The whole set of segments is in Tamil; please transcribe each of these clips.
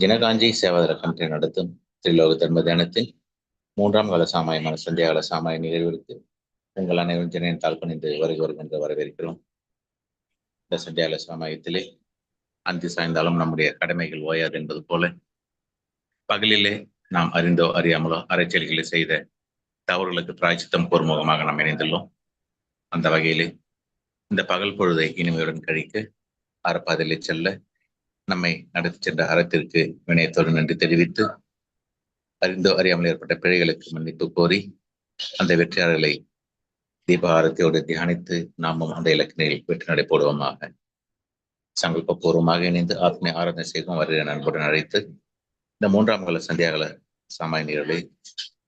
ஜனகாஞ்சி சேவாதர கமிட்டி நடத்தும் திரிலோக தர்ம தியானத்தின் மூன்றாம் கால சாமாயமான சந்தியாகால சாமாய நிகழ்விற்கு உங்கள் அனைவரும் ஜனன் தாழ்பணிந்து வருக வருகின்ற வரவேற்கிறோம். இந்த சந்தியாகால சாமாயத்திலே அந்தி சாய்ந்தாலும் நம்முடைய கடமைகள் ஓயாது என்பது போல பகலிலே நாம் அறிந்தோ அறியாமலோ அரைச்சலிகளை செய்த தவறுகளுக்கு பிராய்ச்சித்தம் கூர்முகமாக நாம் இணைந்துள்ளோம். அந்த வகையிலே இந்த பகல் பொழுதை இனிமையுடன் கழிக்க அறப்பாதையிலே செல்ல நம்மை நடத்தி சென்ற அறத்திற்கு வினயத்தோடு நன்றி தெரிவித்து அறிந்தோ அறியாமல் ஏற்பட்ட பிழைகளுக்கு மன்னிப்பு கோரி அந்த வெற்றியாளர்களை தீபாரத்தையோடு தியானித்து நாமும் அந்த இலக்கினில் வெற்றி நடை போடுவோமாக சங்கல்பபூர்வமாக இணைந்து ஆத்மீய ஆராதனை செய்வோம் வருகிற நண்புடன் அழைத்து இந்த மூன்றாம் கால சந்தியாகல சாமானியர்களை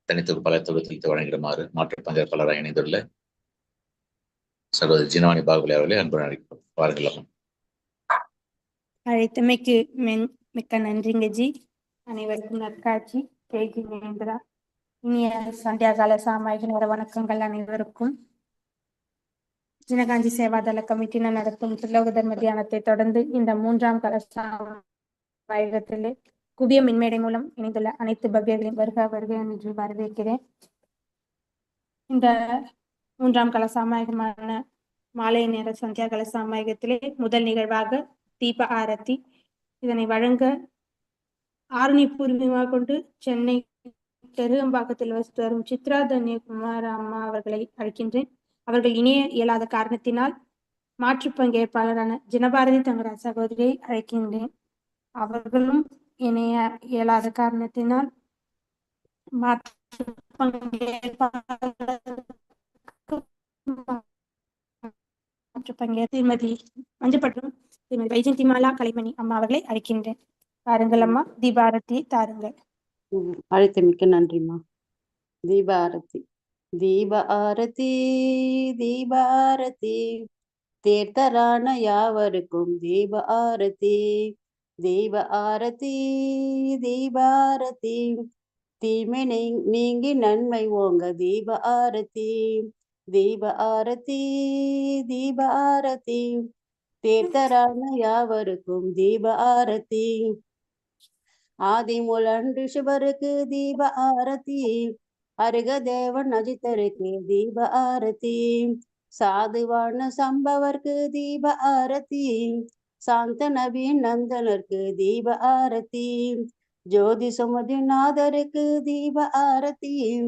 தனித்தொகு பல தொகுத்து வழங்கிடுமாறு மாற்றுப் பங்கேற்பாளராக இணைந்துள்ள சகோதரி ஜினவானி பாகுபலி அவர்களை அன்புடன் அழைக்கிறோம் வாருங்கள் அழைத்தமைக்கு மென் மிக்க நன்றிங்க ஜி. அனைவருக்கும் நற்காட்சி. கேஜி நேந்திரா இனிய சந்தியாகால சாமாயிக நேர வணக்கங்கள் அனைவருக்கும். ஜினகாஞ்சி சேவாதள கமிட்டியினர் நடத்தும் திருலோக தர்ம தியானத்தை தொடர்ந்து இந்த மூன்றாம் கால குவிய மின்மேடை மூலம் இணைந்துள்ள அனைத்து பவ்யர்களையும் வருக வருக என்று வரவேற்கிறேன். இந்த மூன்றாம் கால சாமாயகமான மாலை நேர சந்தியாகால சாமாயகத்திலே முதல் நிகழ்வாக தீப ஆரத்தி. இதனை வழங்க ஆரணி பூர்வீகமாக கொண்டு சென்னை தெருகம்பாக்கத்தில் வசித்து வரும் சித்ரா தன்யகுமார் அம்மா அவர்களை அழைக்கின்றேன். அவர்கள் இணைய இயலாத காரணத்தினால் மாற்று பங்கேற்பாளரான ஜனபாரதி தங்கராஜ் சகோதரியை அழைக்கின்றேன். அவர்களும் இணைய இயலாத காரணத்தினால் மாற்று பங்கேற்பாளர் மாற்று திருமதி மஞ்சப்பட்டும் திருமதி வைஜந்திமாலா கலைமணி அம்மா அவர்களை அழைக்கின்றேன். பாருங்கள் அம்மா தீபாரதி தாருங்கள். ம், அழைத்தமைக்கு நன்றிம்மா. தீபாரதி தீபாரதி தீப தீர்த்தரான யாவருக்கும் தீப தீப ஆரதி தீபாரதி. ஆரத்தி தீமை நீங்- நீங்கி நன்மை ஓங்க தீப ஆரதி தீப ஆரதி தீப தீர்த்தரான யாவருக்கும் தீப ஆரத்தி. ஆதி மூலன் ரிஷபருக்கு தீப ஆரத்தி. அருக தேவன் அஜித்தருக்கு தீப ஆரத்தி. சாதுவான சம்பவர்க்கு தீப ஆரத்தி. சாந்த நபீன் நந்தனருக்கு தீப ஆரத்தி. ஜோதி சுமதி நாதருக்கு தீப ஆரத்தி.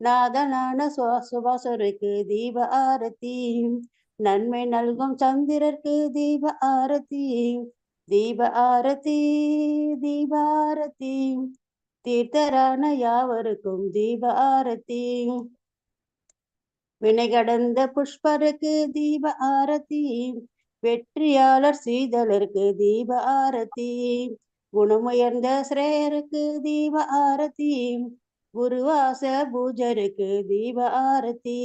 நாதனான சுவாசுபாசருக்கு தீப ஆரத்தி. நன்மை நல்கும் சந்திரர்க்கு தீப ஆரத்தி தீப ஆரத்தி தீபாரதி தீர்த்தரான யாவருக்கும் தீப ஆரத்தி. வினைகடந்த புஷ்பருக்கு தீப ஆரத்தி. வெற்றியாளர் சீதலருக்கு தீப ஆரதி குணமுயர்ந்த ஸ்ரேயருக்கு தீப ஆரத்தி. குருவாச பூஜருக்கு தீப ஆரத்தி.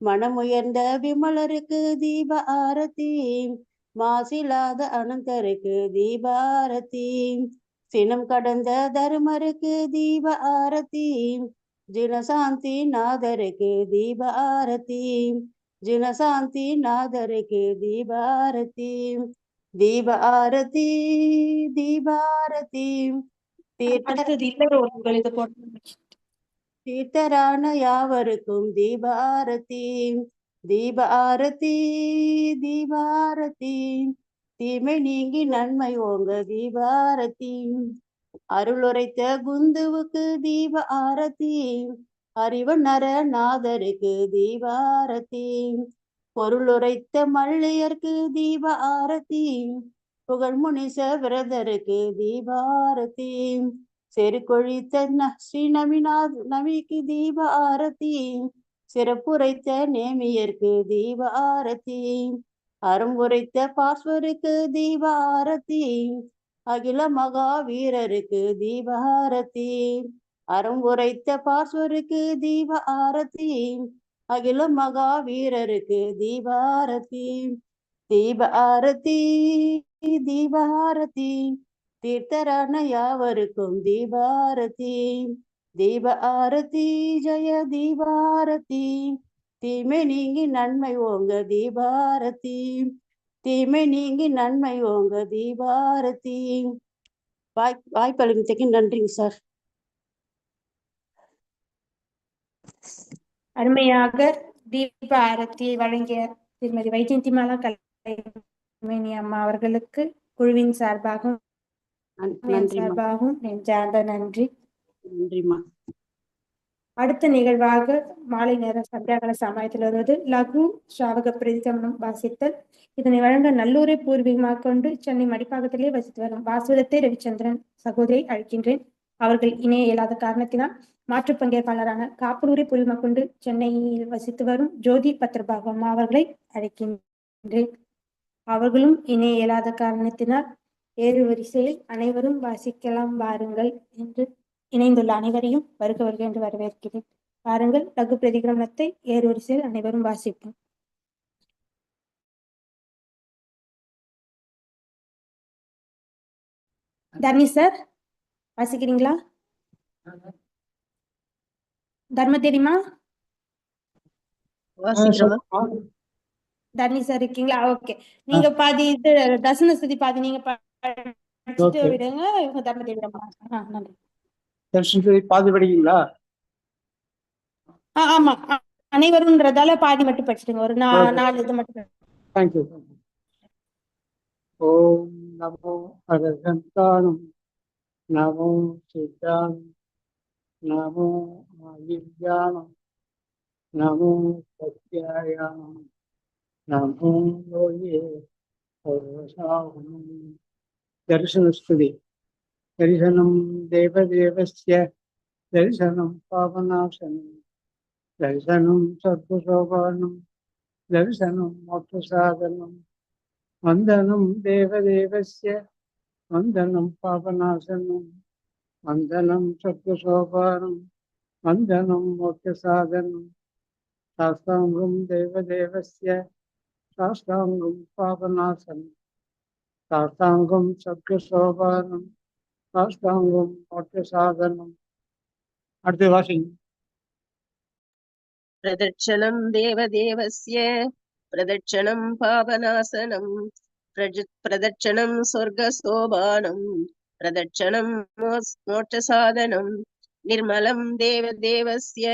மனமுயர்ந்த விமலருக்கு தீப ஆரத்தி மாசிலாத அனந்தருக்கு தீப ஆரத்தி. சினம் கடந்த தருமருக்கு தீப ஆரத்தி ஜினசாந்தி நாதருக்கு தீப ஆரத்தி. ஜினசாந்தி நாதருக்கு தீப ஆரத்தி. தீப ஆரத்தி தீபாரதி தீர்த்த அடுத்தது இல்லற போட்டு சீத்தரான யாவருக்கும் தீப தீபாரதி தீபாரதி. தீமை நீங்கி நன்மை ஓங்க தீபாரதி. அருளுரைத்த குந்துவுக்கு தீப ஆரத்தி அறிவு நர நாதருக்கு தீபாரதி. பொருளுரைத்த மல்லையர்க்கு தீப ஆரத்தி புகழ்முனிச விரதருக்கு தீபாரதி. செருக்கொழித்த ந- ஸ்ரீ நமிநாத் நமிக்கு தீப ஆரதி சிறப்புரைத்த நேமியர்க்கு தீப ஆரதி அரும்புரைத்த பாஸ்வருக்கு தீப ஆரதி அகில மகா வீரருக்கு தீப ஆரதி அரும்புரைத்த உரைத்த தீப ஆரதி அகில மகா வீரருக்கு தீப ஆரதி தீப ஆரதி தீப ஆரதி தீர்த்தரான யாவருக்கும் தீபாரதி. தீப ஆரதி ஜெய தீபாரதி. தீமை நீங்கி நன்மை ஓங்க தீபாரதி. தீமை நீங்கி நன்மை ஓங்க தீபாரதி. வாய் வாய்ப்பளித்தக்கு நன்றிங்க சார். அருமையாக தீப ஆரத்தியை வழங்கிய திருமதி வைஜெயந்திமாலா கலைமணி அம்மா அவர்களுக்கு குழுவின் சார்பாகவும் சார்பாகவும் நெஞ்சார்ந்த நன்றி. நன்றிம்மா. அடுத்த நிகழ்வாக மாலை நேர சந்தியாகல சமயத்தில் வருவது லகு ஸ்ராவக பிரதிகமனம் வாசித்தல். இதனை வழங்க நல்லூரை பூர்வீகமாக கொண்டு சென்னை மடிப்பாக்கத்திலே வசித்து வரும் வாசுதத்தை ரவிச்சந்திரன் சகோதரியை அழைக்கின்றேன். அவர்கள் இணைய இயலாத காரணத்தினால் மாற்று பங்கேற்பாளரான காப்பலூரை பூர்வீகமாக கொண்டு சென்னையில் வசித்து வரும் ஜோதி பத்ரபாகம் அவர்களை அழைக்கின்றேன். அவர்களும் இணைய இயலாத காரணத்தினால் ஏறு வரிசையில் அனைவரும் வாசிக்கலாம் வாருங்கள் என்று இணைந்துள்ள அனைவரையும் வருக வருக என்று வரவேற்கிறேன். பாருங்கள் லகு பிரதிகிரமணத்தை ஏறு வரிசையில் அனைவரும் வாசிப்போம். தர்ணி சார் வாசிக்கிறீங்களா? தர்ம தெரியுமா தர்ணி சார் இருக்கீங்களா? ஓகே. நீங்க பாதி இது தசன ஸ்துதி பாதி நீங்க. விடுங்க. இவங்க தர்ம தெரியுமா ஆ நன்றி. தர்ஷன் பாதி படிக்கீங்களா ஆ ஆமா. அனைவரும்ன்றதால பாதி மட்டும் படிச்சுடுங்க ஒரு. நாலு இது மட்டும் தேங்க்யூ ஓம் நமோ அரகந்தானம் நமோ சித்தானம் நமோ ஆயுர்யானம் நமோ சத்யாயானம். நமோ யோயே சர்வசாகுணம் दर्शनस्तुति दर्शनं देवदेवस्य दर्शनं पावनाशनं दर्शनं सर्वशोभानं दर्शनं मोक्षसाधनं वन्दनं देवदेवस्य वन्दनं पापनाशनं वन्दनं सर्वशोभानं वन्दनं मोक्षसाधनं शास्त्राङ्गं देवदेवस्य शास्त्राङ्गं पापनाशनं சாஷ்டாங்கும் சத்கு சோபானம் சாஷ்டாங்கும் மோட்ச சாதனம் அடுத்து வாசிங் பிரதட்சணம் தேவதேவசிய பிரதட்சணம் பாவநாசனம் பிரதட்சணம் சொர்க்க சோபானம் பிரதட்சணம் மோட்ச சாதனம் நிர்மலம் தேவதேவசிய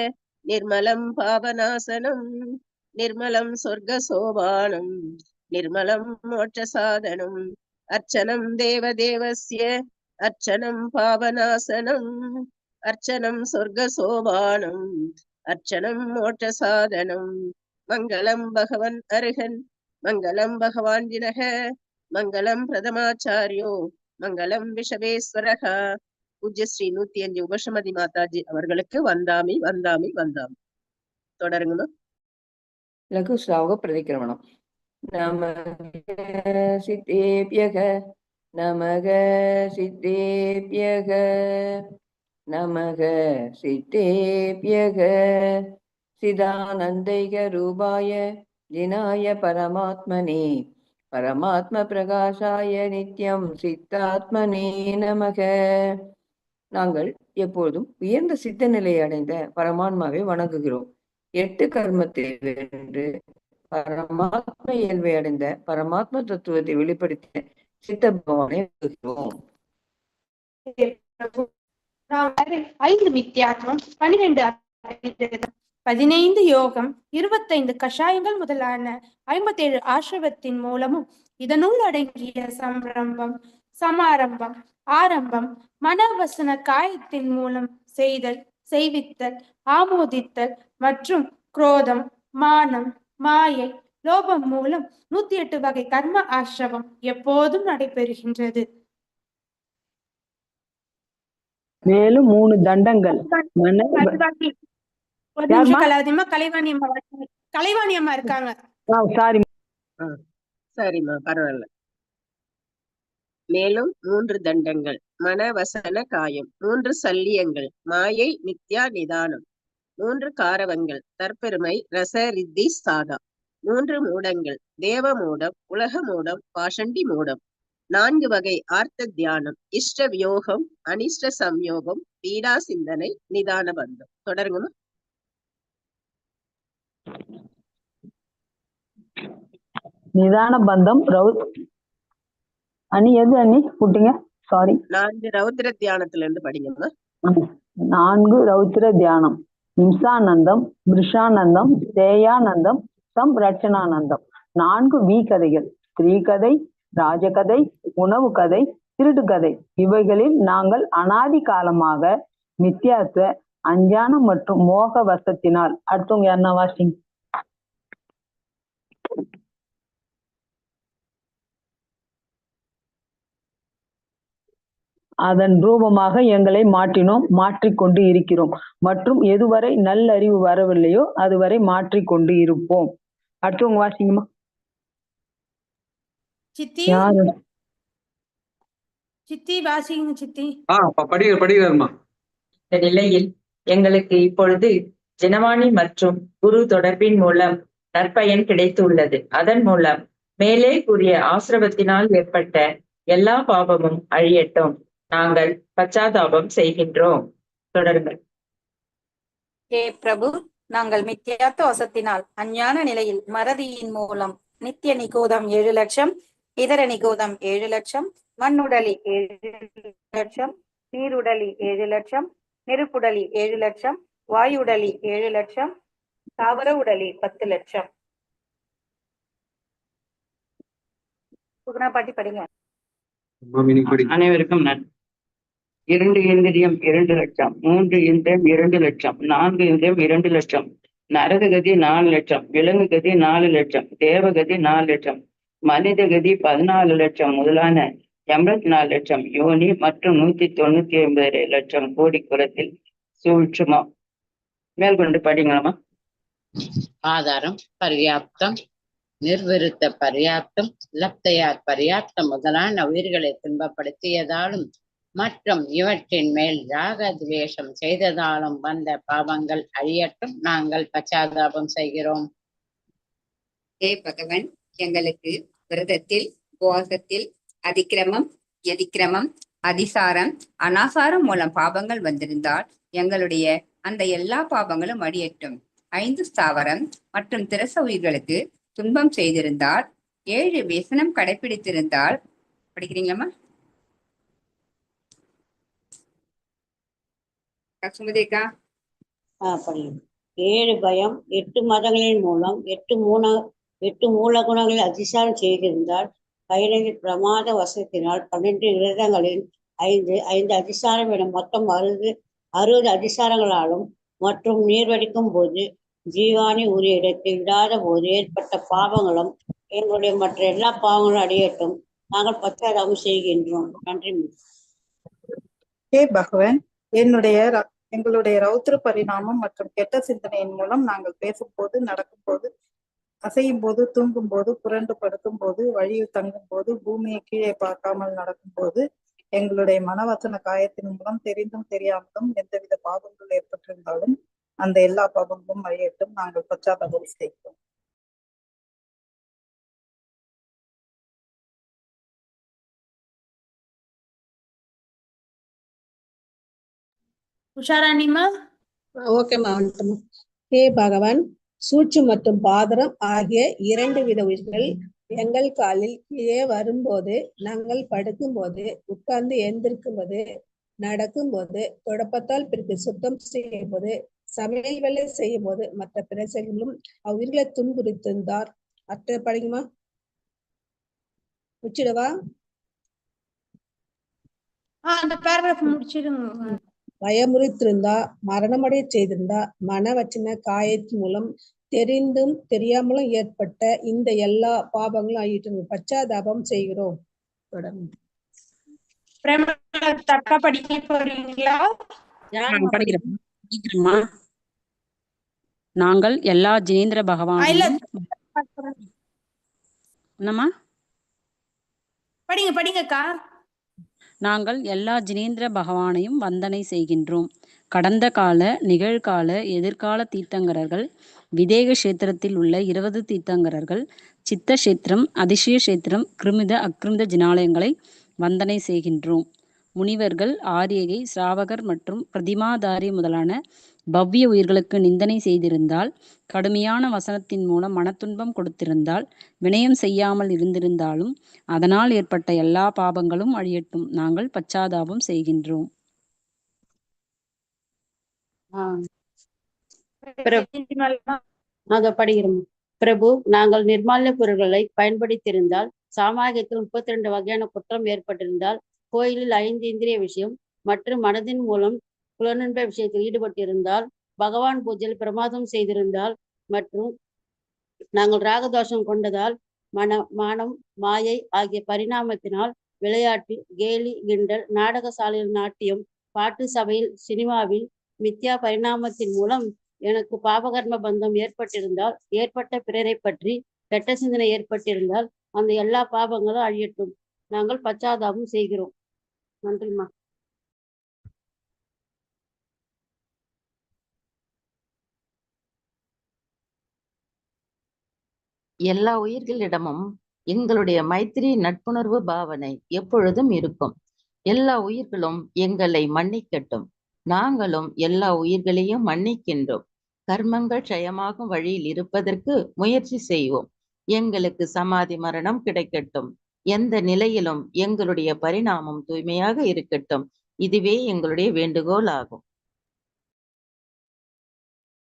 நிர்மலம் பாவநாசனம் நிர்மலம் சொர்க்க சோபானம் நிர்மலம் மோட்ச சாதனம் अर्चनं देवदेवस्य अर्चनं पावनासनम् अर्चनं स्वर्गशोभानम् अर्चनं मोक्षसाधनं मङ्गलं भगवन् अर्हन् मङ्गलं भगवान् जिनः मङ्गलं प्रथमाचार्यो मङ्गलं விஷவேஸ்வரः பூஜ்ய ஸ்ரீ நூத்தி அஞ்சு உபசமதி மாதாஜி அவர்களுக்கு வந்தாமி வந்தாமி வந்தாமி தொடருங்கம்மா லகு ஸ்ராவக பிரதிக்கிரமணம் நமக சித்தேபியக நமக சித்தேபியக நமக சித்தேபியக சிதானந்தைக ரூபாய ஜினாய பரமாத்மனே பரமாத்ம பிரகாசாய நித்யம் சித்தாத்மனே நமக. நாங்கள் எப்பொழுதும் உயர்ந்த சித்த நிலையை அடைந்த பரமாத்மாவை வணங்குகிறோம். எட்டு கர்மத்தை வென்று பரமாத்ம இயல்பை அடைந்த பரமாத்ம தத்துவத்தை வெளிப்படுத்த சித்த பகவானை ஐந்து வித்தியாசம் பனிரெண்டு பதினைந்து யோகம் இருபத்தைந்து கஷாயங்கள் முதலான ஐம்பத்தேழு ஆசிரவத்தின் மூலமும் இதனுள் அடங்கிய சம்ரம்பம் சமாரம்பம் ஆரம்பம் மனவசன காயத்தின் மூலம் செய்தல் செய்வித்தல் ஆமோதித்தல் மற்றும் குரோதம் மானம் மாயை லோபம் மூலம் நூத்தி எட்டு வகை கர்ம ஆசிரவம் எப்போதும் நடைபெறுகின்றது. மேலும் மூணு தண்டங்கள். மன கலைவாணி. அம்மா. கலைவாணி அம்மா இருக்காங்க. சாரி சரிம்மா பரவாயில்ல. மேலும் மூன்று தண்டங்கள். மனவசன காயம் மூன்று சல்லியங்கள் மாயை நித்யா நிதானம். மூன்று காரவங்கள் தற்பெருமை ரச ரித்தி சாதா மூன்று மூடங்கள் தேவ மூடம் உலக மூடம் பாஷண்டி மூடம். நான்கு வகை ஆர்த்த தியானம் இஷ்ட வியோகம் அனிஷ்ட சம்யோகம் பீடா சிந்தனை நிதான பந்தம். தொடருங்கம்மா. நிதான பந்தம் ரவு அணி எது அணி குட்டிங்க சாரி நான்கு ரௌத்ர தியானத்துல இருந்து படிங்கம்மா. நான்கு ரௌத்ர தியானம். இம்சானந்தம் மிருஷானந்தம் தேயானந்தம் சம் ரட்சணானந்தம். நான்கு வி கதைகள். ஸ்திரீ கதை ராஜகதை உணவு கதை திருட்டு கதை. இவைகளில் நாங்கள் அனாதி காலமாக மித்தியாச அஞ்ஞானம் மற்றும் மோக வசத்தினால். அடுத்தவங்க யாருன்னா வாசிங்க. அதன் ரூபமாக எங்களை மாற்றினோம் மாற்றிக்கொண்டு இருக்கிறோம். மற்றும் எதுவரை நல்லறிவு வரவில்லையோ அதுவரை மாற்றிக்கொண்டு இருப்போம். அடுத்தவங்க வாசிங்கம்மா. சித்தி? சித்தி வாசிங்க சித்தி. படிக்கிற படிக்கிறாருமா இந்த நிலையில் எங்களுக்கு இப்பொழுது ஜனவாணி மற்றும் குரு தொடர்பின் மூலம் நற்பயன் கிடைத்துள்ளது. அதன் மூலம் மேலே கூறிய ஆசிரமத்தினால் ஏற்பட்ட எல்லா பாவமும் அழியட்டும். நாங்கள் பச்சாதாபம் செய்கின்றோம். தொடருங்கள். ஹே பிரபு நாங்கள் மித்யாத்த வசத்தினால் அஞ்ஞான நிலையில் மறதியின் மூலம் நித்திய நிகோதம் ஏழு லட்சம் இதர நிகோதம் ஏழு லட்சம் மண்ணுடலி ஏழு லட்சம் நீருடலி ஏழு லட்சம் நெருப்புடலி ஏழு லட்சம் வாயுடலி ஏழு லட்சம் தாவர உடலி பத்து லட்சம். சுகுணா பாட்டி படிங்க. அனைவருக்கும் நன்றி இரண்டு இந்திரியம் இரண்டு லட்சம் மூன்று இந்திரியம் இரண்டு லட்சம் நான்கு இந்திரியம் இரண்டு லட்சம் நரக கதி நாலு லட்சம் விலங்கு கதி நாலு லட்சம் தேவகதி நாலு லட்சம் மனித கதி பதினாலு லட்சம் முதலான எண்பத்தி நாலு லட்சம் யோனி மற்றும் நூத்தி தொண்ணூத்தி ஒன்பது லட்சம் கோடி குலத்தில் சூழ்ச்சுமா. மேற்கொண்டு படிங்களாமா ஆதாரம் பர்யாப்தம் நிர்விருத்த பர்யாப்தம் லப்தையார் பர்யாப்தம் முதலான உயிர்களை துன்பப்படுத்தியதாலும் மற்றும் இவற்றின் மேல் ராக துவேஷம் செய்ததாலும் வந்த பாவங்கள் அழியட்டும். நாங்கள் பச்சாதாபம் செய்கிறோம். ஹே பகவன் எங்களுக்கு விரதத்தில் உபவாசத்தில் அதிக்கிரமம் எதிக்கிரமம் அதிசாரம் அனாசாரம் மூலம் பாவங்கள் வந்திருந்தால் எங்களுடைய அந்த எல்லா பாவங்களும் அடியட்டும் ஐந்து ஸ்தாவரம் மற்றும் திரச உயிர்களுக்கு துன்பம் செய்திருந்தால் ஏழு விசனம் கடைபிடித்திருந்தால் படிக்கிறீங்களாம்மா? சுமதிக்கா ஏழு பயம் எட்டு மதங்களின் மூலம் எட்டு மூல எட்டு மூல குணங்களை அதிசாரம் செய்திருந்தால் பதினைந்து பிரமாத வசத்தினால் பன்னெண்டு விரதங்களில் ஐந்து ஐந்து அதிசாரம் என மொத்தம் அறுபது அறுபது அதிசாரங்களாலும் மற்றும் நீர் வடிக்கும் போது ஜீவானி உரிய இடத்தை விடாத போது ஏற்பட்ட பாவங்களும் எங்களுடைய மற்ற எல்லா பாவங்களும் அடையட்டும் நாங்கள் பச்சாதாபம் செய்கின்றோம். நன்றி ஹே பகவன் என்னுடைய ர- எங்களுடைய ரௌத்ர பரிணாமம் மற்றும் கெட்ட சிந்தனையின் மூலம் நாங்கள் பேசும்போது நடக்கும்போது அசையும் போது தூங்கும் போது புரண்டு படுக்கும் போது வழியில் தங்கும் போது பூமியை கீழே பார்க்காமல் நடக்கும் போது எங்களுடைய மனவசன காயத்தின் மூலம் தெரிந்தும் தெரியாமலும் எந்தவித பாவங்கள் ஏற்பட்டிருந்தாலும் அந்த எல்லா பாவங்களும் அழியட்டும் நாங்கள் பச்சாதாபம் செய்கிறோம் உஷாராணிமா ஓகேம்மா வந்துட்டோம்மா ஹே பகவான். சூட்சு மற்றும் பாதரம் ஆகிய இரண்டு வித உயிர்கள் எங்கள் காலில் கீழே வரும்போது நாங்கள் படுக்கும்போது உட்கார்ந்து எழுந்திருக்கும் போது நடக்கும்போது குழப்பத்தால் பிறகு சுத்தம் செய்யும் போது சமையல் வேலை செய்யும் போது மற்ற பிரச்சனைகளும் அவ்வுயிர்களை துன்புறுத்திருந்தார் அத்த படிக்குமா? முடிச்சிடவா? அந்த பேராகிராஃப் முடிச்சிடுங்க. பயமுறுத்திருந்தா மரணமடைய செய்திருந்தா மனவச்சின காயத்தின் மூலம் தெரிந்தும் தெரியாமலும் ஏற்பட்ட இந்த எல்லா பாவங்களும் ஆகிட்டு பச்சாதாபம் செய்கிறோம். தொடர்ந்து படிக்க போறீங்களா? படிக்கிறோமா நாங்கள் எல்லா ஜினேந்திர பகவானையும் என்னம்மா? படிங்க படிங்கக்கா. நாங்கள் எல்லா ஜினேந்திர பகவானையும் வந்தனை செய்கின்றோம். கடந்த கால நிகழ்கால எதிர்கால தீர்த்தங்கரர்கள் விதேக கஷேத்திரத்தில் உள்ள இருபது தீர்த்தங்கரர்கள் சித்த கஷேத்திரம் அதிசய கஷேத்திரம் கிருமித அக்ருமித ஜினாலயங்களை வந்தனை செய்கின்றோம். முனிவர்கள் ஆரியகை சிராவகர் மற்றும் பிரதிமாதாரி முதலான பவ்ய உயிர்களுக்கு நிந்தனை செய்திருந்தால் கடுமையான வசனத்தின் மூலம் மனத்துன்பம் கொடுத்திருந்தால் வினயம் செய்யாமல் இருந்திருந்தாலும் அதனால் ஏற்பட்ட எல்லா பாபங்களும் அழியட்டும். நாங்கள் பச்சாதாபம் செய்கின்றோம். பிரபு நாங்கள் நிர்மால்ய பொருட்களை பயன்படுத்தியிருந்தால் சாமானியத்தில் முப்பத்தி ரெண்டு வகையான குற்றம் ஏற்பட்டிருந்தால் கோயிலில் ஐந்து இந்திரிய விஷயம் மற்றும் மனதின் மூலம் புலனின்ப விஷயத்தில் ஈடுபட்டிருந்தால் பகவான் பூஜையில் பிரமாதம் செய்திருந்தால் மற்றும் நாங்கள் ராகதோஷம் கொண்டதால் மன மானம் மாயை ஆகிய பரிணாமத்தினால் விளையாட்டு கேலி கிண்டல் நாடகசாலையில் நாட்டியம் பாட்டு சபையில் சினிமாவில் மித்யா பரிணாமத்தின் மூலம் எனக்கு பாபகர்ம பந்தம் ஏற்பட்டிருந்தால் ஏற்பட்ட பிறரை பற்றி கெட்ட சிந்தனை ஏற்பட்டிருந்தால் அந்த எல்லா பாபங்களும் அழியட்டும். நாங்கள் பச்சாதாபம் செய்கிறோம். நன்றிம்மா. எல்லா உயிர்களிடமும் எங்களுடைய மைத்திரி நட்புணர்வு பாவனை எப்பொழுதும் இருக்கும். எல்லா உயிர்களும் எங்களை மன்னிக்கட்டும். நாங்களும் எல்லா உயிர்களையும் மன்னிக்கின்றோம். கர்மங்கள் க்ஷயமாகும் வழியில் இருப்பதற்கு முயற்சி செய்வோம். எங்களுக்கு சமாதி மரணம் கிடைக்கட்டும். எந்த நிலையிலும் எங்களுடைய பரிணாமம் தூய்மையாக இருக்கட்டும். இதுவே எங்களுடைய வேண்டுகோள் ஆகும்.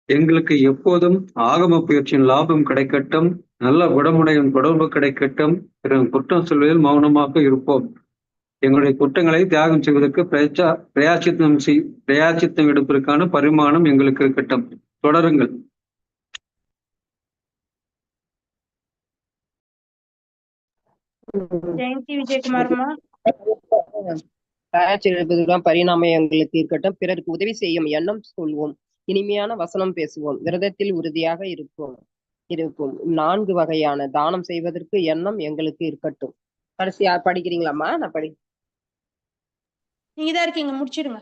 எங்களுக்கு எப்போதும் ஆகம பயிற்சியின் லாபம் கிடைக்கட்டும். நல்ல குணமுடையும் தொடர்பு கிடைக்கட்டும். பிறகு குற்றம் சொல்வதில் மௌனமாக இருப்போம். எங்களுடைய குற்றங்களை தியாகம் செய்வதற்கு பிரச்சா பிரயாச்சித்தம் செய் பிரயாச்சித்தம் எடுப்பதற்கான பரிமாணம் எங்களுக்கு இருக்கட்டும். தொடருங்கள். ஜெயந்தி விஜயகுமார்மா காய்ச்சல் பரிணாமம் எங்களுக்கு இருக்கட்டும் பிறருக்கு உதவி செய்யும் எண்ணம் சொல்வோம். இனிமையான வசனம் பேசுவோம். விரதத்தில் உறுதியாக இருப்போம். இருப்போம் நான்கு வகையான தானம் செய்வதற்கு எண்ணம் எங்களுக்கு இருக்கட்டும். கடைசியா படிக்கிறீங்களாம்மா நான் படி நீங்க தான் இருக்கீங்க. முடிச்சிடுங்க.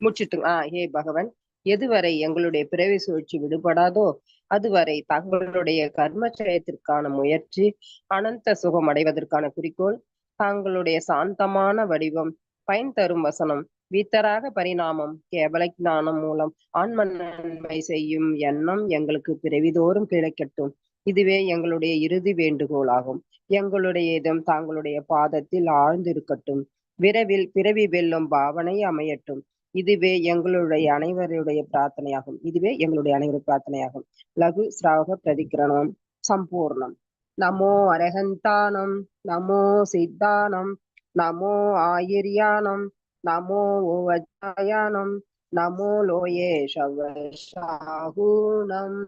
முடிச்சிட்டுங்க ஆ ஹே பகவன். எதுவரை எங்களுடைய பிறவி சுழற்சி விடுபடாதோ அதுவரை தங்களுடைய கர்மச்சயத்திற்கான முயற்சி அனந்த சுகம் அடைவதற்கான குறிக்கோள் தாங்களுடைய சாந்தமான வடிவம் பயன் தரும் வசனம் வீத்தராக பரிணாமம் கேவல ஞானம் மூலம் ஆன்ம நன்மை செய்யும் எண்ணம் எங்களுக்கு பிறவிதோறும் கிடைக்கட்டும். இதுவே எங்களுடைய இறுதி வேண்டுகோளாகும். எங்களுடைய இதம் தாங்களுடைய பாதத்தில் ஆழ்ந்திருக்கட்டும். விரைவில் பிறவி வெல்லும் பாவனை அமையட்டும். இதுவே எங்களுடைய அனைவருடைய பிரார்த்தனையாகும். இதுவே எங்களுடைய அனைவருடைய பிரார்த்தனையாகும். லகு ஸ்ராவக பிரதிகிரணம் சம்பூர்ணம். நமோ அரகந்தானம். நமோ சித்தானம். நமோ ஆயிரியானம். நமோ ஓவஜாயானம் நமோ லோயே ஷவஷாகுணம்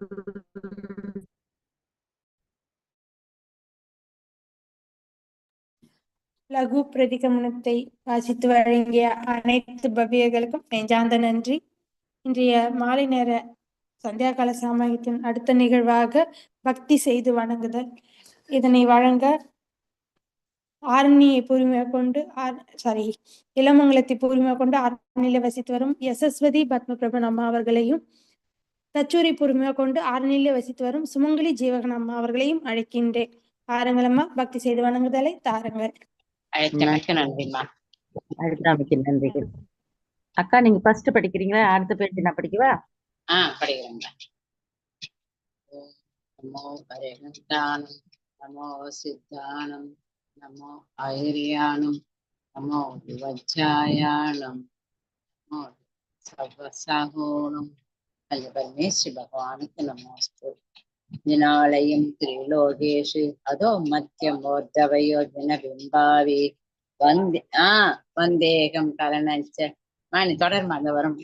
லகு பிரதிகமனத்தை வாசித்து வழங்கிய அனைத்து பவ்யர்களுக்கும் நெஞ்சாந்த நன்றி. இன்றைய மாலை நேர சந்தியா கால சாமகத்தின் அடுத்த நிகழ்வாக பக்தி செய்து வணங்குதல். இதனை வழங்க ஆரணியை பூர்வீக கொண்டு சாரி இளமங்கலத்தை பூர்வீக கொண்டு ஆரணியில வசித்து வரும் யசஸ்வதி பத்மபிரபன் அம்மா அவர்களையும் தச்சூரி பொறுமையை கொண்டு ஆரணியில வசித்து வரும் சுமங்கலி ஜீவகன் அம்மா அவர்களையும் அழைக்கின்றேன். ஆரங்களம்மா பக்தி செய்து வணங்குதலை தாருங்கள். அழைத்தமைக்கு நன்றிம்மா அழுத்தாமைக்கு நன்றிகள். அக்கா நீங்க ஃபர்ஸ்ட் படிக்கிறீங்களா? அடுத்த பேஜ் நான் படிக்கவா? ஆ படிக்கிறேங்க நமோ பரகந்தானம் நமோ சித்தானம் நமோ ஐரியானம் நமோ விவஜாயானம் நமோ சர்வசாகோணம். அல்ல பரமேஸ்வரி பகவானுக்கு நமோஸ்து. திரிலோகேஷு. அதோ மத்தியமோர்தவயோ ஜனபிம்பாவி வந்தே ஆ வந்தேகம் கலனச்ச மாணி தொடர்மா அந்த வரும்.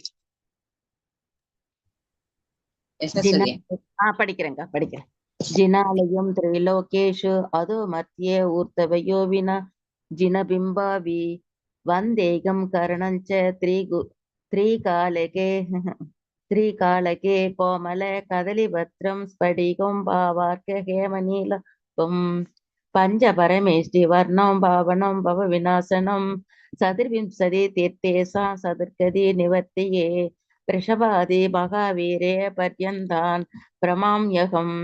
படிக்கிறேங்க படிக்கிறேன். ஜினாலயம் திரைலோகேஷு அதோ மத்தியே ஊர்த்தவயோ வினா ஜினபிம்பாவி வந்தேகம் கரணஞ்ச த்ரீகு த்ரீகாலகே. த்ரீகாலகே கோமல கதலிபத்ரம் ஸ்படிகம் பாவார்க்க ஹேமநீலம் பஞ்ச பரமேஷ்டி வர்ணம் பாவனம் பவ விநாசனம். சதுர்விம்சதி தீர்த்தேசா சதுர்கதி நிவர்த்தியே. ரிஷபாதி மகாவீரே பர்யந்தான் பிரமாம்யகம்.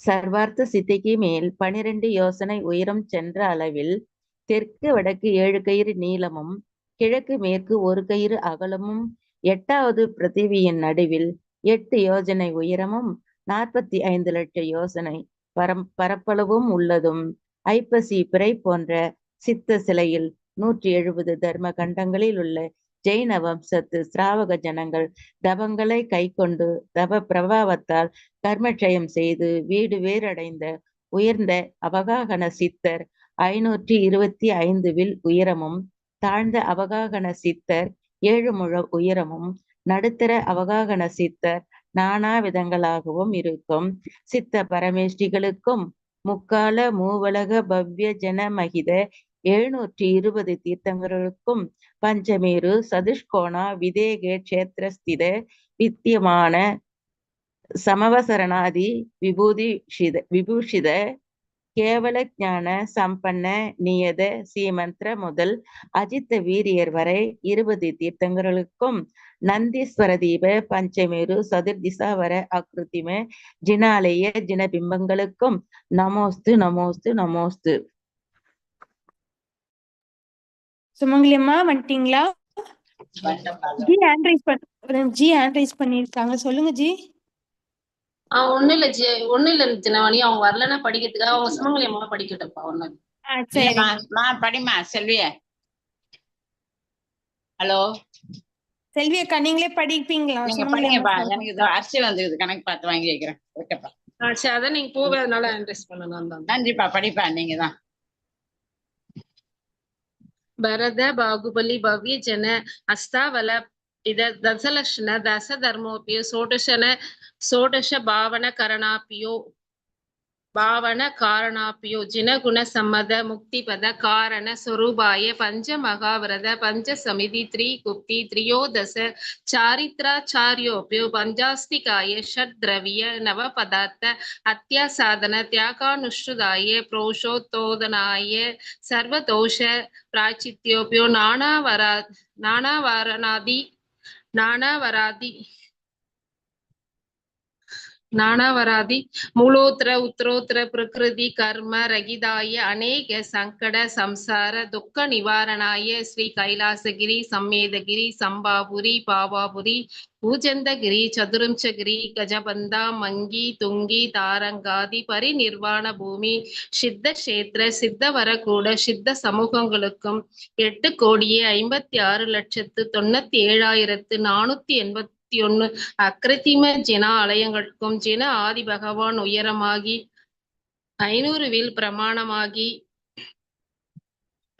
சர்வார்த்த சித்திக்கு மேல் பனிரெண்டு யோசனை உயரம் சென்ற அளவில் தெற்கு வடக்கு ஏழு கயிறு நீளமும் கிழக்கு மேற்கு ஒரு கயிறு அகலமும் எட்டாவது பிருத்திவியின் நடுவில் எட்டு யோஜனை உயரமும் நாற்பத்தி ஐந்து லட்ச யோசனை பரம் பரப்பளவும் உள்ளதும். ஐப்பசி பிறை போன்ற சித்த சிலையில் நூற்றி எழுபது தர்ம கண்டங்களில் உள்ள ஜெயின வம்சத்து சிராவக ஜனங்கள் தவங்களை கைக்கொண்டு தவ பிரபாவத்தால் கர்மட்சயம் செய்து வீடு வேரடைந்த உயர்ந்த அவகாகன சித்தர் ஐநூற்றி இருபத்தி ஐந்து வில் உயரமும் தாழ்ந்த அவகாகன சித்தர் ஏழு முழ உயரமும் நடுத்தர அவகாகன சித்தர் நானா விதங்களாகவும் இருக்கும். சித்த பரமேஷ்டிகளுக்கும் முக்கால மூவலக பவ்ய ஜன மகித எழுநூற்றி இருபது தீர்த்தங்களுக்கும் பஞ்சமேரு சதுஷ்கோணா விதேக கஷேத்திரஸ்தித வித்தியமான சமவசரணாதி விபூதிஷித விபூஷித கேவல ஞான சம்பன்ன நியத சீமந்திர முதல் அஜித்த வீரியர் வரை இருபது தீர்த்தங்கர்களுக்கும் நந்தீஸ்வர தீப பஞ்சமேரு சதுர்திசாவர அக்ருத்திம ஜினாலய ஜினபிம்பங்களுக்கும் நமோஸ்து நமோஸ்து நமோஸ்து. சுமங்கலி அம்மா வந்துட்டீங்களா ஜி ஹேண்ட் ரைஸ் பண்ண ஜி ஹேண்ட் ரைஸ் பண்ணிருக்காங்க சொல்லுங்க ஜி. ஒண்ணும் இல்ல ஜி ஒண்ணும் இல்ல தினவாணி அவங்க வரலன்னா படிக்கிறதுக்காக அவங்க சுமங்கலி அம்மா படிக்கட்டும்ப்பா ஒண்ணு ஆ சரி இல்லம்மா மா படிமா செல்விய ஹலோ செல்வி அக்கா நீங்களே படிப்பீங்களா நீங்க சுமங்கலி படிங்கப்பா அம்மா எனக்கு இதோ அரிசி வந்துருக்குது கணக்கு பார்த்து வாங்கி வைக்கிறேன் ஓகேப்பா ஆ சரி அதான் நீங்க போவே அதனால அட்ரஸ் பண்ணலாம் தான் நன்றிப்பா படிப்பா நீங்க தான் ಭರದ ಬಾಹುಬಲಿ ಭವ್ಯ ಜನ ಅಸ್ತಾವಲ ಇದ ದಶಲಕ್ಷಣ ದಶ ಧರ್ಮೋಪಿಯೋ ಷೋಡಶನ சோடச பாவன கரணாபியோ பாவன காரணாப்பியோ ஜினகுண சம்மத முக்திபத காரண சொரூபாய பஞ்ச மகாவிரத பஞ்ச சமிதி த்ரீ குப்தி த்ரியோதச சாரித்ராச்சாரியோபியோ பஞ்சாஸ்திகாய ஷட் திரவிய நவ பதார்த்த அத்தியாசாதன தியாகானுஷ்டுதாய புரோஷோத்தோதனாய சர்வதோஷ பிராச்சித்யோபியோ நானாவரா நானாவாரணாதி நானாவராதி நானாவராதி மூலோத்தர உத்தரோத்தர பிரகிருதி கர்ம ரகிதாய அநேக சங்கட சம்சார துக்க நிவாரணாய ஸ்ரீ கைலாசகிரி சம்மேதகிரி சம்பாபுரி பாவாபுரி பூஜந்தகிரி சதுரம்சகிரி கஜபந்தா மங்கி துங்கி தாரங்காதி பரிநிர்வாண பூமி சித்த கஷேத்திர சித்த வரக்கூட சித்த சமூகங்களுக்கும் எட்டு கோடியே ஐம்பத்தி ஆறு லட்சத்து தொண்ணூத்தி ஏழாயிரத்து நானூத்தி எண்பத்தி ஒண்ணு அக்கிருத்திம ஜின ஆலயங்களுக்கும் ஜின ஆதி பகவான் உயரமாகி ஐநூறு வில் பிரமாணமாகி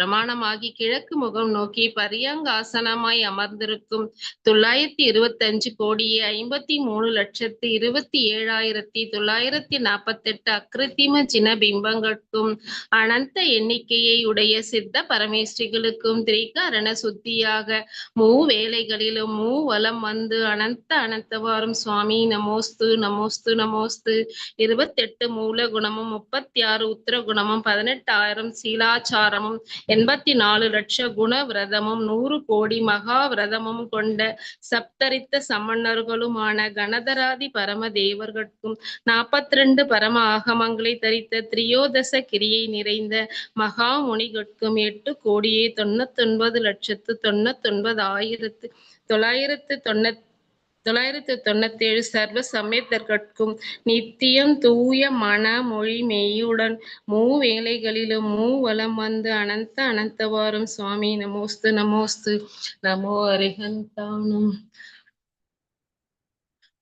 பிரமாணமாகி கிழக்கு முகம் நோக்கி பரியங்காசனமாய் அமர்ந்திருக்கும் தொள்ளாயிரத்தி இருபத்தி அஞ்சு கோடியே ஐம்பத்தி மூணு லட்சத்து இருபத்தி ஏழாயிரத்தி தொள்ளாயிரத்தி நாற்பத்தெட்டு அக்ரித்திம சின பிம்பங்களுக்கும் அனந்த எண்ணிக்கையை உடைய சித்த பரமேஸ்ரிகளுக்கும் திரிகரண சுத்தியாக மூ வேலைகளிலும் மூ வலம் வந்து அனந்த அனந்தவாரும் சுவாமி நமோஸ்து நமோஸ்து நமோஸ்து. இருபத்தெட்டு மூல குணமும் முப்பத்தி ஆறு உத்தர குணமும் பதினெட்டாயிரம் சீலாச்சாரமும் எண்பத்தி நாலு லட்ச குண விரதமும் நூறு கோடி மகா விரதமும் கொண்ட சப்தரித்த சமணர்களுமான கணதராதி பரம தேவர்களுக்கும் நாற்பத்தி ரெண்டு பரம ஆகமங்களை தரித்த திரியோதச கிரியை நிறைந்த மகா முனிகட்கும் எட்டு கோடியே தொண்ணூத்தொன்பது லட்சத்து தொண்ணூத்தொன்பது ஆயிரத்து தொள்ளாயிரத்து தொண்ணூத்தி தொள்ளாயிரத்து தொண்ணூத்தி ஏழு சர்வ சமேதர்கட்கும் நித்தியம் தூய மன மொழி மெய்யுடன் மூ வேலைகளிலும் மூ வலம் வந்து அனந்த அனந்தவாரும் சுவாமி நமோஸ்து நமோஸ்து. நமோ அரிகந்தானும்.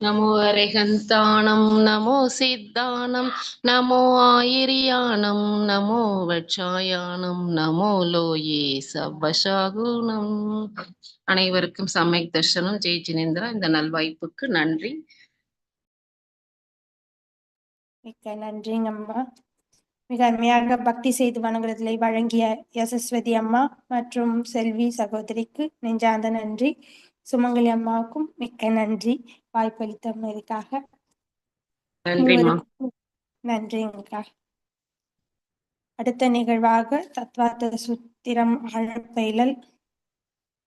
நமோ அரேகந்தானம் நமோ சித்தானம் நமோ ஆயிரியானம் நமோ வட்சாயானம் நமோ லோயே சபசாகுணம் அனைவருக்கும் சமயக் தர்ஷனம் ஜெய் ஜினேந்திரா இந்த நல்வாய்ப்புக்கு நன்றி. மிக்க நன்றிங்க அம்மா. மிக அருமையாக பக்தி செய்து வணங்குறதிலே வழங்கிய யசஸ்வதி அம்மா மற்றும் செல்வி சகோதரிக்கு நெஞ்சார்ந்த நன்றி. சுமங்கலி அம்மாவுக்கும் மிக்க நன்றி. வாய்ப்பளித்தமைக்காக. மூவருக்கும் நன்றிங்கக்கா அடுத்த நிகழ்வாக தத்வார்த்த சுத்திரம் அழப்பயிலல்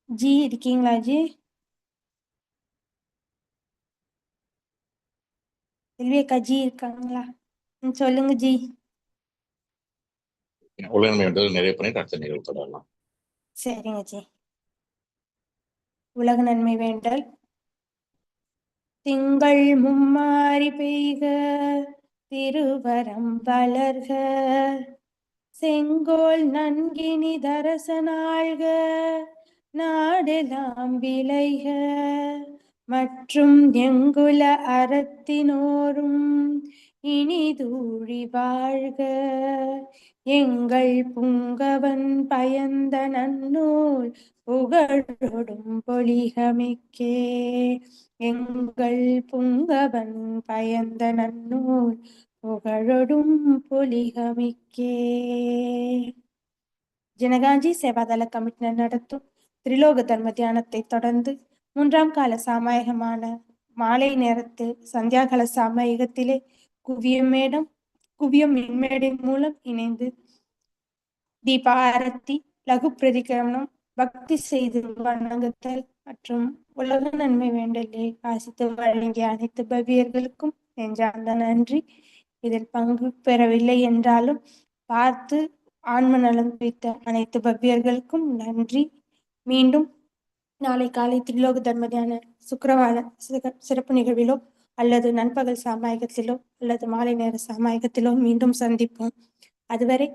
ஜி இருக்கீங்களா ஜி? செல்வி அக்கா ஜி இருக்காங்களா? சொல்லுங்க ஜி. உலகம் நிறைய பண்ணிட்டு அடுத்த நிகழ்வு தொடரலாம் சரிங்க ஜி. உலக நன்மை வேண்டல். திங்கள் மும்மாரி பெய்க திருவரம் வளர்க. செங்கோல் நன்கினி தரசனாழ்க நாடெல்லாம் விளைக. மற்றும் எங்குல அறத்தினோரும் இனிதூழி வாழ்க. எங்கள் புங்கவன் பயந்த நன்னூல் புகழொடும் பொலிகமிக்கே. எங்கள் புங்கவன் பயந்த நன்னூல் புகழொடும் பொலிகமிக்கே. ஜனகாஞ்சி சேவாதள கமிட்டினர் நடத்தும் திரிலோக தர்ம தியானத்தை தொடர்ந்து மூன்றாம் கால சாமாயகமான மாலை நேரத்தில் சந்தியாகல சாமயகத்திலே குவியம் மேடம் குவியம் மின்மேடை மூலம் இணைந்து தீப ஆரத்தி லகு பிரதிகரணம் பக்தி செய்து வணங்குதல் மற்றும் உலக நன்மை வேண்டலை வாசித்து வழங்கிய அனைத்து பவியர்களுக்கும் நெஞ்சார்ந்த நன்றி. இதில் பங்கு பெறவில்லை என்றாலும் பார்த்து ஆன்ம நலம் வைத்த அனைத்து பவ்யர்களுக்கும் நன்றி. மீண்டும் நாளை காலை திரிலோக தர்மதியான சுக்கரவார சிறப்பு நிகழ்விலோ அல்லது நண்பகல் சாமாயகத்திலோ அல்லது மாலை நேர சாமாயகத்திலோ மீண்டும் சந்திப்போம். அதுவரை